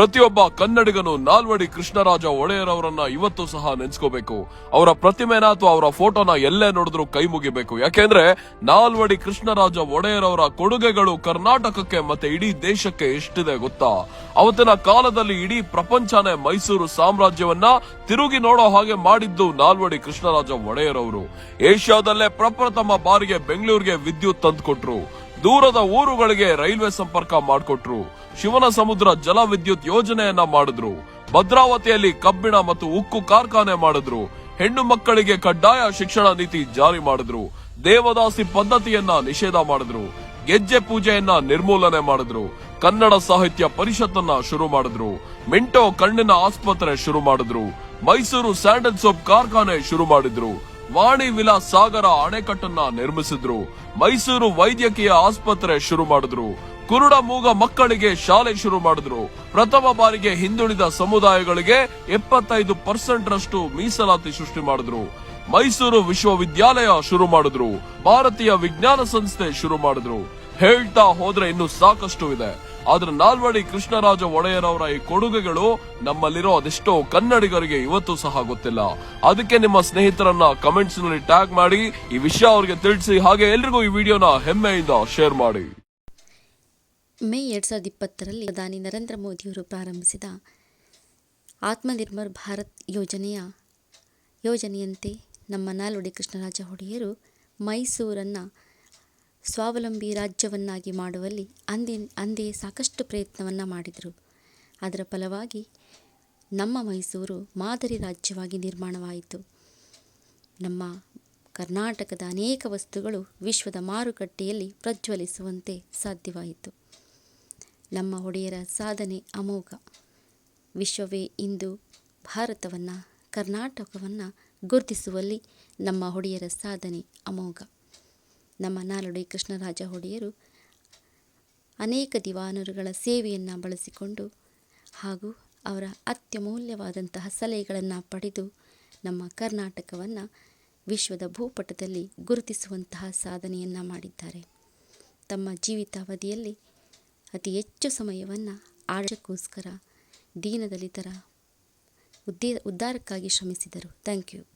ಪ್ರತಿಯೊಬ್ಬ ಕನ್ನಡಿಗನು ನಾಲ್ವಡಿ ಕೃಷ್ಣರಾಜ ಒಡೆಯರ್ ಅವರನ್ನ ಇವತ್ತು ಸಹ ನೆನ್ಸ್ಕೋಬೇಕು. ಅವರ ಪ್ರತಿಮೆನ ಅಥವಾ ಅವರ ಫೋಟೋನ ಎಲ್ಲೇ ನೋಡಿದ್ರು ಕೈ ಮುಗಿಬೇಕು. ಯಾಕೆಂದ್ರೆ ನಾಲ್ವಡಿ ಕೃಷ್ಣರಾಜ ಒಡೆಯರವರ ಕೊಡುಗೆಗಳು ಕರ್ನಾಟಕಕ್ಕೆ ಮತ್ತೆ ಇಡೀ ದೇಶಕ್ಕೆ ಎಷ್ಟಿದೆ ಗೊತ್ತಾ? ಅವತ್ತಿನ ಕಾಲದಲ್ಲಿ ಇಡೀ ಪ್ರಪಂಚನೇ ಮೈಸೂರು ಸಾಮ್ರಾಜ್ಯವನ್ನ ತಿರುಗಿ ನೋಡೋ ಹಾಗೆ ಮಾಡಿದ್ದು ನಾಲ್ವಡಿ ಕೃಷ್ಣರಾಜ ಒಡೆಯರ್ ಅವರು ಏಷ್ಯಾದಲ್ಲೇ ಪ್ರಪ್ರಥಮ ಬಾರಿಗೆ ಬೆಂಗಳೂರಿಗೆ ವಿದ್ಯುತ್ ತಂದುಕೊಟ್ರು. ದೂರದ ಊರುಗಳಿಗೆ ರೈಲ್ವೆ ಸಂಪರ್ಕ ಮಾಡಿಕೊಟ್ರು. ಶಿವನ ಸಮುದ್ರ ಜಲ ವಿದ್ಯುತ್ ಯೋಜನೆಯನ್ನ ಮಾಡಿದ್ರು. ಭದ್ರಾವತಿಯಲ್ಲಿ ಕಬ್ಬಿಣ ಮತ್ತು ಉಕ್ಕು ಕಾರ್ಖಾನೆ ಮಾಡಿದ್ರು. ಹೆಣ್ಣು ಮಕ್ಕಳಿಗೆ ಕಡ್ಡಾಯ ಶಿಕ್ಷಣ ನೀತಿ ಜಾರಿ ಮಾಡಿದ್ರು. ದೇವದಾಸಿ ಪದ್ಧತಿಯನ್ನ ನಿಷೇಧ ಮಾಡಿದ್ರು. ಗೆಜ್ಜೆ ಪೂಜೆಯನ್ನ ನಿರ್ಮೂಲನೆ ಮಾಡಿದ್ರು. ಕನ್ನಡ ಸಾಹಿತ್ಯ ಪರಿಷತ್ತನ್ನ ಶುರು ಮಾಡಿದ್ರು. ಮಿಂಟೋ ಕಣ್ಣಿನ ಆಸ್ಪತ್ರೆ ಶುರು ಮಾಡಿದ್ರು. ಮೈಸೂರು ಸ್ಯಾಂಡಲ್ ಸೋಪ್ ಕಾರ್ಖಾನೆ ಶುರು ಮಾಡಿದ್ರು. ವಾಣಿ ವಿಲಾಸ್ ಸಾಗರ ಅಣೆಕಟ್ಟನ್ನ ನಿರ್ಮಿಸಿದ್ರು. ಮೈಸೂರು ವೈದ್ಯಕೀಯ ಆಸ್ಪತ್ರೆ ಶುರು ಮಾಡಿದ್ರು. ಕುರುಡ ಮೂಗ ಮಕ್ಕಳಿಗೆ ಶಾಲೆ ಶುರು ಮಾಡಿದ್ರು. ಪ್ರಥಮ ಬಾರಿಗೆ ಹಿಂದುಳಿದ ಸಮುದಾಯಗಳಿಗೆ ಎಪ್ಪತ್ತೈದು ಪರ್ಸೆಂಟ್ ರಷ್ಟು ಮೀಸಲಾತಿ ಸೃಷ್ಟಿ ಮಾಡಿದ್ರು. ಮೈಸೂರು ವಿಶ್ವವಿದ್ಯಾಲಯ ಶುರು ಮಾಡಿದ್ರು. ಭಾರತೀಯ ವಿಜ್ಞಾನ ಸಂಸ್ಥೆ ಶುರು ಮಾಡಿದ್ರು. ಹೇಳ್ತಾ ಹೋದ್ರೆ ಇನ್ನು ಸಾಕಷ್ಟು ಇದೆ. ಆದ್ರೆ ನಾಲ್ವಡಿ ಕೃಷ್ಣರಾಜ ಒಡೆಯರವರ ಈ ಕೊಡುಗೆಗಳು ನಮ್ಮಲ್ಲಿರೋ ಅದೆಷ್ಟೋ ಕನ್ನಡಿಗರಿಗೆ ಇವತ್ತು ಸಹ ಗೊತ್ತಿಲ್ಲ. ಅದಕ್ಕೆ ನಿಮ್ಮ ಸ್ನೇಹಿತರನ್ನ ಕಮೆಂಟ್ಸ್ನಲ್ಲಿ ಟ್ಯಾಗ್ ಮಾಡಿ, ಈ ವಿಷಯ ಅವರಿಗೆ ತಿಳಿಸಿ, ಹಾಗೆ ಎಲ್ರಿಗೂ ಈ ವಿಡಿಯೋನ ಹೆಮ್ಮೆಯಿಂದ ಶೇರ್ ಮಾಡಿ. ಮೇ ಎರಡ್ ಸಾವಿರದ ಇಪ್ಪತ್ತರಲ್ಲಿ ಪ್ರಧಾನಿ ನರೇಂದ್ರ ಮೋದಿಯವರು ಪ್ರಾರಂಭಿಸಿದ ಆತ್ಮನಿರ್ಭರ್ ಭಾರತ್ ಯೋಜನೆಯ ಯೋಜನೆಯಂತೆ ನಮ್ಮ ನಾಲ್ವಡಿ ಕೃಷ್ಣರಾಜ ಒಡೆಯರು ಮೈಸೂರನ್ನು ಸ್ವಾವಲಂಬಿ ರಾಜ್ಯವನ್ನಾಗಿ ಮಾಡುವಲ್ಲಿ ಅಂದೇ ಅಂದೇ ಸಾಕಷ್ಟು ಪ್ರಯತ್ನವನ್ನು ಮಾಡಿದರು. ಅದರ ಫಲವಾಗಿ ನಮ್ಮ ಮೈಸೂರು ಮಾದರಿ ರಾಜ್ಯವಾಗಿ ನಿರ್ಮಾಣವಾಯಿತು. ನಮ್ಮ ಕರ್ನಾಟಕದ ಅನೇಕ ವಸ್ತುಗಳು ವಿಶ್ವದ ಮಾರುಕಟ್ಟೆಯಲ್ಲಿ ಪ್ರಜ್ವಲಿಸುವಂತೆ ಸಾಧ್ಯವಾಯಿತು. ನಮ್ಮ ಒಡೆಯರ ಸಾಧನೆ ಅಮೋಘ. ವಿಶ್ವವೇ ಇಂದು ಭಾರತವನ್ನು, ಕರ್ನಾಟಕವನ್ನು ಗುರುತಿಸುವಲ್ಲಿ ನಮ್ಮ ಒಡೆಯರ ಸಾಧನೆ ಅಮೋಘ. ನಮ್ಮ ನಾಲ್ವಡಿ ಕೃಷ್ಣರಾಜ ಒಡೆಯರು ಅನೇಕ ದಿವಾನರುಗಳ ಸೇವೆಯನ್ನು ಬಳಸಿಕೊಂಡು ಹಾಗೂ ಅವರ ಅತ್ಯಮೂಲ್ಯವಾದಂತಹ ಸಲಹೆಗಳನ್ನು ಪಡೆದು ನಮ್ಮ ಕರ್ನಾಟಕವನ್ನು ವಿಶ್ವದ ಭೂಪಟದಲ್ಲಿ ಗುರುತಿಸುವಂತಹ ಸಾಧನೆಯನ್ನು ಮಾಡಿದ್ದಾರೆ. ತಮ್ಮ ಜೀವಿತಾವಧಿಯಲ್ಲಿ ಅತಿ ಹೆಚ್ಚು ಸಮಯವನ್ನು ಆಡಕ್ಕೋಸ್ಕರ ದೀನದಲಿತರ ಉದ್ದೇ, ಉದ್ಧಾರಕ್ಕಾಗಿ ಶ್ರಮಿಸಿದರು. Thank you.